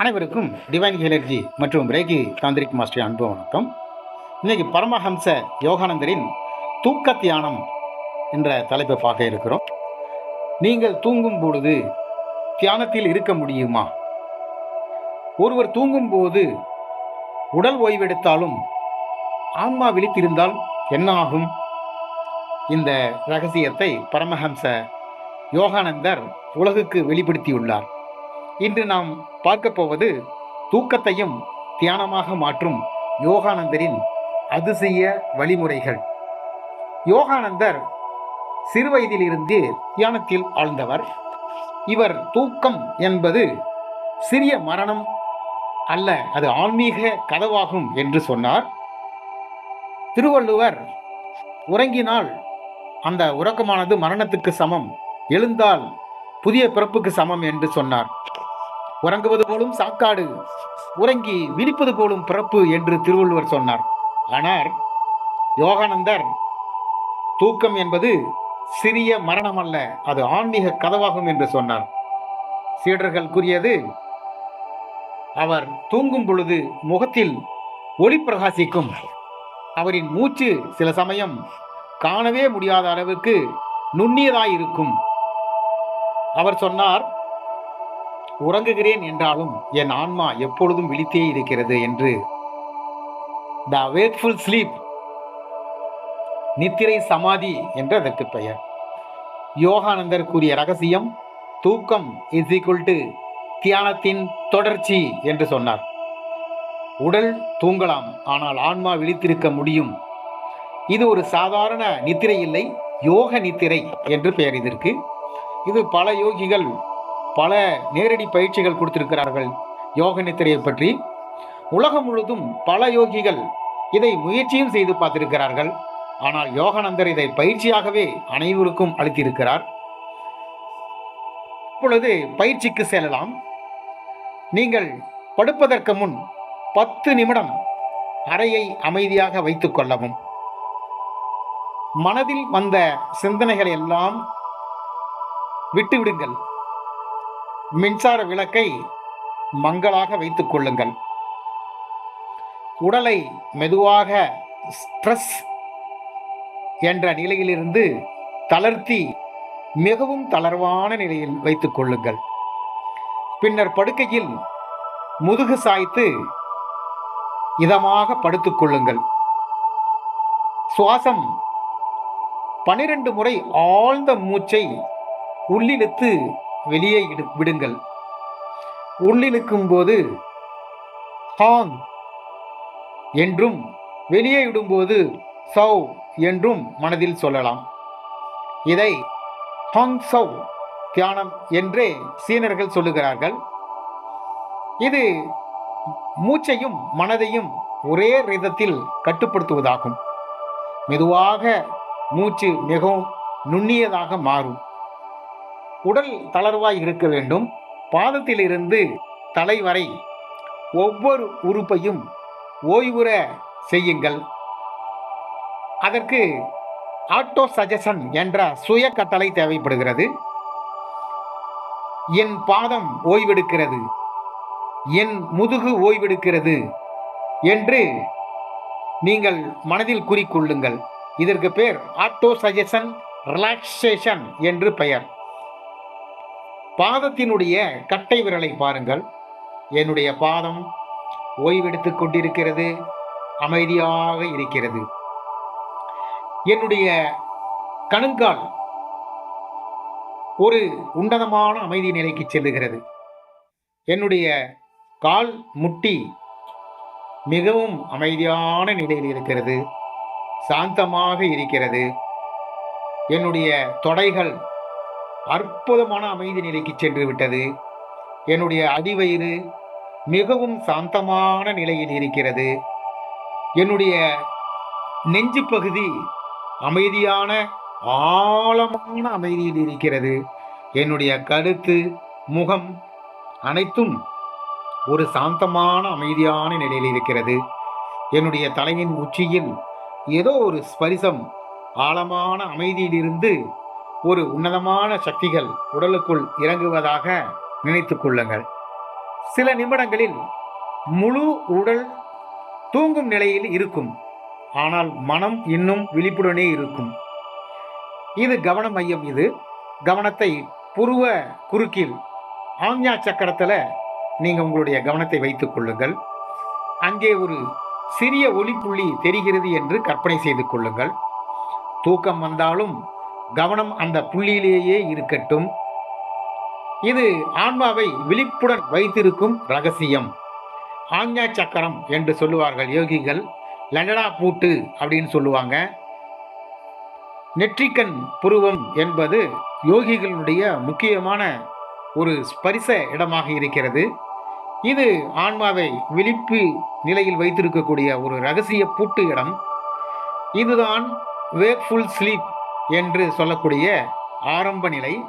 அனைவருக்கும் டிவைன் ஹெலர்ஜி மற்றும் Reiki tantric master அன்பு வணக்கம். இன்றைக்கி பரமஹம்ச யோகானந்தரின் தூக்க தியானம் என்ற தலைப்பை பார்க்க இருக்கிறோம். நீங்கள் தூங்கும் பொழுது தியானத்தில் இருக்க முடியுமா? ஒருவர் தூங்கும் போது உடல் ஓய்வெடுத்தாலும் ஆன்மா விழித்திருந்தால் என்ன ஆகும்? இந்த ரகசியத்தை பரமஹம்ச யோகானந்தர் உலகுக்கு வெளிப்படுத்தியுள்ளார். இன்று நாம் பார்க்க போவது தூக்கத்தையும் தியானமாக மாற்றும் யோகானந்தரின் அதிசய வழிமுறைகள். யோகானந்தர் சிறுவயதிலிருந்து தியானத்தில் ஆழ்ந்தவர். இவர் தூக்கம் என்பது சிறிய மரணம் அல்ல அது ஆன்மீக கதவாகும் என்று சொன்னார். திருவள்ளுவர் உறங்கினால் அந்த உறக்கமானது மரணத்துக்கு சமம் எழுந்தால் புதிய பிறப்புக்கு சமம் என்று சொன்னார். உறங்குவது போலும் சாக்காடு உறங்கி விழிப்பது போலும் பிறப்பு என்று திருவள்ளுவர் சொன்னார். ஆனால் யோகானந்தர் தூக்கம் என்பது சிறிய மரணம் அல்ல அது ஆன்மீக கதவாகும் என்று சொன்னார். சீடர்கள் கூறியது அவர் தூங்கும் பொழுது முகத்தில் ஒளி பிரகாசிக்கும். அவரின் மூச்சு சில சமயம் காணவே முடியாத அளவுக்கு நுண்ணியதாயிருக்கும். அவர் சொன்னார் உறங்குகிறேன் என்றாலும் என் ஆன்மா எப்பொழுதும் விழித்தே இருக்கிறது என்று. த வேக்ஃபுல் ஸ்லீப் நித்திரை சமாதி என்று அதற்கு பெயர். யோகானந்தர் கூறிய ரகசியம் தூக்கம் இஸ் ஈக்குவல் டு தியானத்தின் தொடர்ச்சி என்று சொன்னார். உடல் தூங்கலாம் ஆனால் ஆன்மா விழித்திருக்க முடியும். இது ஒரு சாதாரண நித்திரை இல்லை யோக நித்திரை என்று பெயர் இதற்கு. இது பல யோகிகள் பல நேரடி பயிற்சிகள் கொடுத்திருக்கிறார்கள். யோக நித்திரையை பற்றி உலகம் முழுதும் பல யோகிகள் இதை முயற்சியும் செய்து பார்த்திருக்கிறார்கள். ஆனால் யோகானந்தர் இதை பயிற்சியாகவே அனைவருக்கும் அளித்திருக்கிறார். இப்பொழுது பயிற்சிக்கு செல்லலாம். நீங்கள் படுப்பதற்கு முன் பத்து நிமிடம் அறையை அமைதியாக வைத்துக் கொள்ளவும். மனதில் வந்த சிந்தனைகள் எல்லாம் விட்டுவிடுங்கள். மின்சார விளக்கை மங்களாக வைத்துக் கொள்ளுங்கள். உடலை மெதுவாக ஸ்ட்ரெஸ் என்ற நிலையிலிருந்து தளர்த்தி மிகவும் தளர்வான நிலையில் வைத்துக் கொள்ளுங்கள். பின்னர் படுக்கையில் முதுகு சாய்த்து இதமாக படுத்துக் கொள்ளுங்கள். சுவாசம் பனிரெண்டு முறை ஆழ்ந்த மூச்சை உள்ளிழுத்து வெளியே இடு- விடுங்கள். உள்ளிழுக்கும் போது ஹாங் என்றும் வெளியே விடும்போது சௌ என்றும் மனதில் சொல்லலாம். இதை ஹாங் சௌ தியானம் என்றே சீனர்கள் சொல்லுகிறார்கள். இது மூச்சையும் மனதையும் ஒரே விதத்தில் கட்டுப்படுத்துவதாகும். மெதுவாக மூச்சு மிகவும் நுண்ணியதாக மாறும். உடல் தளர்வாய் இருக்க வேண்டும். பாதத்திலிருந்து தலை வரை ஒவ்வொரு உறுப்பையும் ஓய்வுற செய்யுங்கள். அதற்கு ஆட்டோ சஜஷன் என்ற சுய கட்டளை தேவைப்படுகிறது. என் பாதம் ஓய்வெடுக்கிறது. என் முதுகு ஓய்வெடுக்கிறது என்று நீங்கள் மனதில் குறிக்கொள்ளுங்கள் இதற்கு பேர் ஆட்டோ சஜஷன் ரிலாக்ஸேஷன் என்று பெயர். பாதத்தினுடைய கட்டை விரலை பாருங்கள். என்னுடைய பாதம் ஓய்வெடுத்துக் கொண்டிருக்கிறது அமைதியாக இருக்கிறது. என்னுடைய கணுங்கால் ஒரு உன்னதமான அமைதி நிலைக்கு செல்லுகிறது. என்னுடைய கால் முட்டி மிகவும் அமைதியான நிலையில் இருக்கிறது சாந்தமாக இருக்கிறது. என்னுடைய தொடைகள் அற்புதமான அமைதி நிலைக்கு சென்று விட்டது. என்னுடைய அடிவயிறு மிகவும் சாந்தமான நிலையில் இருக்கிறது. என்னுடைய நெஞ்சு பகுதி அமைதியான ஆழமான அமைதியில் இருக்கிறது. என்னுடைய கழுத்து முகம் அனைத்தும் ஒரு சாந்தமான அமைதியான நிலையில் இருக்கிறது. என்னுடைய தலையின் உச்சியில் ஏதோ ஒரு ஸ்பரிசம் ஆழமான அமைதியிலிருந்து ஒரு உன்னதமான சக்திகள் உடலுக்குள் இறங்குவதாக நினைத்து கொள்ளுங்கள். சில நிமிடங்களில் முழு உடல் தூங்கும் நிலையில் இருக்கும். ஆனால் மனம் இன்னும் விழிப்புடனே இருக்கும். இது கவன மையம் இது. கவனத்தை புருவ குறுக்கில் ஆஞ்ஞா சக்கரத்தில் நீங்கள் உங்களுடைய கவனத்தை வைத்துக் கொள்ளுங்கள். அங்கே ஒரு சிறிய ஒளிப்புள்ளி தெரிகிறது என்று கற்பனை செய்து கொள்ளுங்கள். தூக்கம் வந்தாலும் கவனம் அந்த புள்ளியிலேயே இருக்கட்டும். இது ஆன்மாவை விழிப்புடன் வைத்திருக்கும் ரகசியம். ஆஞ்ஞா சக்கரம் என்று சொல்லுவார்கள் யோகிகள். லண்டடா பூட்டு அப்படின்னு சொல்லுவாங்க. நெற்றிக்கண் புருவம் என்பது யோகிகளுடைய முக்கியமான ஒரு ஸ்பரிச இடமாக இருக்கிறது. இது ஆன்மாவை விழிப்பு நிலையில் வைத்திருக்கக்கூடிய ஒரு ரகசிய பூட்டு இடம். இதுதான் வேக்ஃபுல் ஸ்லீப் என்று சொல்லக்கூடிய ஆரம்ப நிலை.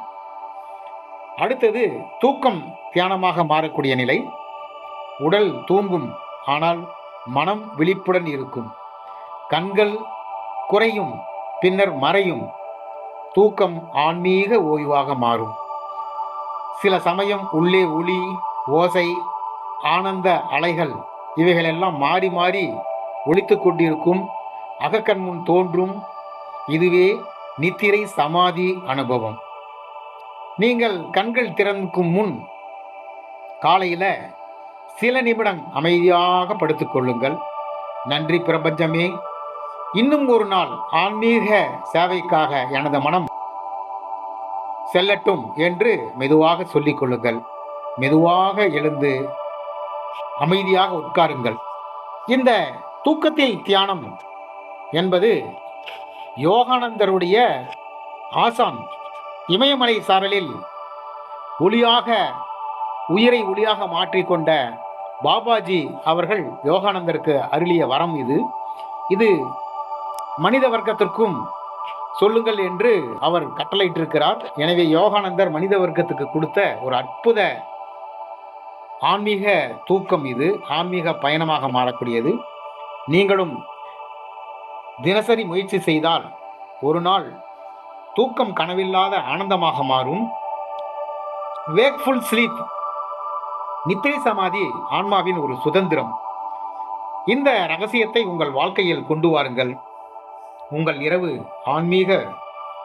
அடுத்தது தூக்கம் தியானமாக மாறக்கூடிய நிலை. உடல் தூங்கும் ஆனால் மனம் விழிப்புடன் இருக்கும். கண்கள் குறையும் பின்னர் மறையும். தூக்கம் ஆன்மீக ஓய்வாக மாறும். சில சமயம் உள்ளே ஒளி ஓசை ஆனந்த அலைகள் இவைகளெல்லாம் மாறி மாறி ஒழித்து கொண்டிருக்கும். அகக்கண் முன் தோன்றும். இதுவே நித்திரை சமாதி அனுபவம். நீங்கள் கண்கள் திறக்கும் முன் காலையில் சில நிமிடம் அமைதியாக படுத்துக்கொள்ளுங்கள் நன்றி பிரபஞ்சமே. இன்னும் ஒரு நாள் ஆன்மீக சேவைக்காக எனது மனம் செல்லட்டும் என்று மெதுவாக சொல்லிக் கொள்ளுங்கள். மெதுவாக எழுந்து அமைதியாக உட்காருங்கள். இந்த தூக்கத்தில் தியானம் என்பது யோகானந்தருடைய ஆசான் இமயமலை சாரலில் ஒளியாக உயிரை ஒளியாக மாற்றிக்கொண்ட பாபாஜி அவர்கள் யோகானந்தருக்கு அருளிய வரம் இது. இது மனித வர்க்கத்திற்கும் சொல்லுங்கள் என்று அவர் கட்டளையிட்டிருக்கிறார். எனவே யோகானந்தர் மனித வர்க்கத்துக்கு கொடுத்த ஒரு அற்புத ஆன்மீக தூக்கம் இது. ஆன்மீக பயணமாக மாறக்கூடியது. நீங்களும் தினசரி முயற்சி செய்தால் ஒரு நாள் தூக்கம் கனவில்லாத ஆனந்தமாக மாறும். வேக்ஃபுல் ஸ்லீப் நித்திரை சமாதி ஆன்மாவின் ஒரு சுதந்திரம். இந்த ரகசியத்தை உங்கள் வாழ்க்கையில் கொண்டு வாருங்கள். உங்கள் இரவு ஆன்மீக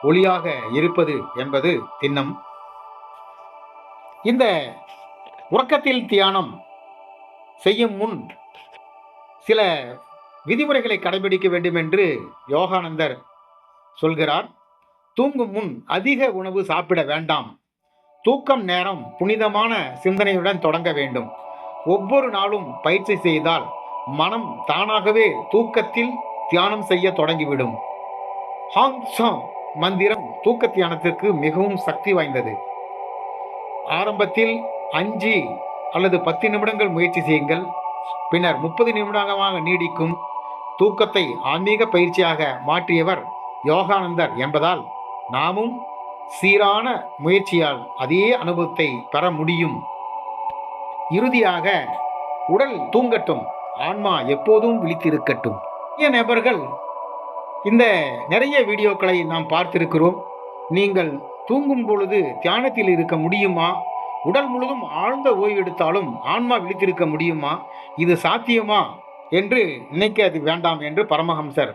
ஒளியாக இருப்பது என்பது திண்ணம். இந்த உறக்கத்தில் தியானம் செய்யும் முன் சில விதிமுறைகளை கடைபிடிக்க வேண்டும் என்று யோகானந்தர் சொல்கிறார். தூங்கும் முன் அதிக உணவு சாப்பிட வேண்டாம். தூக்கம் நேரம் புனிதமான சிந்தனையுடன் தொடங்க வேண்டும். ஒவ்வொரு நாளும் பயிற்சி செய்தால் மனம் தானாகவே தூக்கத்தில் தியானம் செய்ய தொடங்கிவிடும். ஹாங் சாங் மந்திரம் தூக்க தியானத்திற்கு மிகவும் சக்தி வாய்ந்தது. ஆரம்பத்தில் அஞ்சு அல்லது பத்து நிமிடங்கள் முயற்சி செய்யுங்கள். பின்னர் முப்பது நிமிடமாக நீடிக்கும் தூக்கத்தை ஆன்மீக பயிற்சியாக மாற்றியவர் யோகானந்தர் என்பதால் நாமும் சீரான முயற்சியால் அதே அனுபவத்தை பெற முடியும். இறுதியாக உடல் தூங்கட்டும் ஆன்மா எப்போதும் விழித்திருக்கட்டும். நிறைய நபர்கள் இந்த நிறைய வீடியோக்களை நாம் பார்த்திருக்கிறோம். நீங்கள் தூங்கும் பொழுது தியானத்தில் இருக்க முடியுமா? உடல் முழுதும் ஆழ்ந்த ஓய்வு எடுத்தாலும் ஆன்மா விழித்திருக்க முடியுமா? இது சாத்தியமா? என்று நினைக்க அது வேண்டாம் என்று பரமஹம்சர்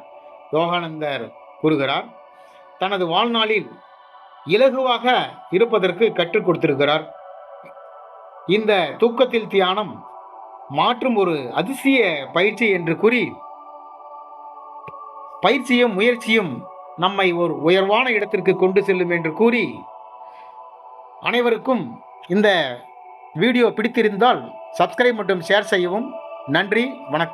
யோகானந்தர் கூறுகிறார். தனது வாழ்நாளில் இலகுவாக இருப்பதற்கு கற்றுக் கொடுத்திருக்கிறார். இந்த தூக்கத்தில் தியானம் மாற்றும் ஒரு அதிசய பயிற்சி என்று கூறி பயிற்சியும் முயற்சியும் நம்மை ஒரு உயர்வான இடத்திற்கு கொண்டு செல்லும் என்று கூறி அனைவருக்கும் இந்த வீடியோ பிடித்திருந்தால் சப்ஸ்கிரைப் மற்றும் ஷேர் செய்யவும் நன்றி வணக்கம்.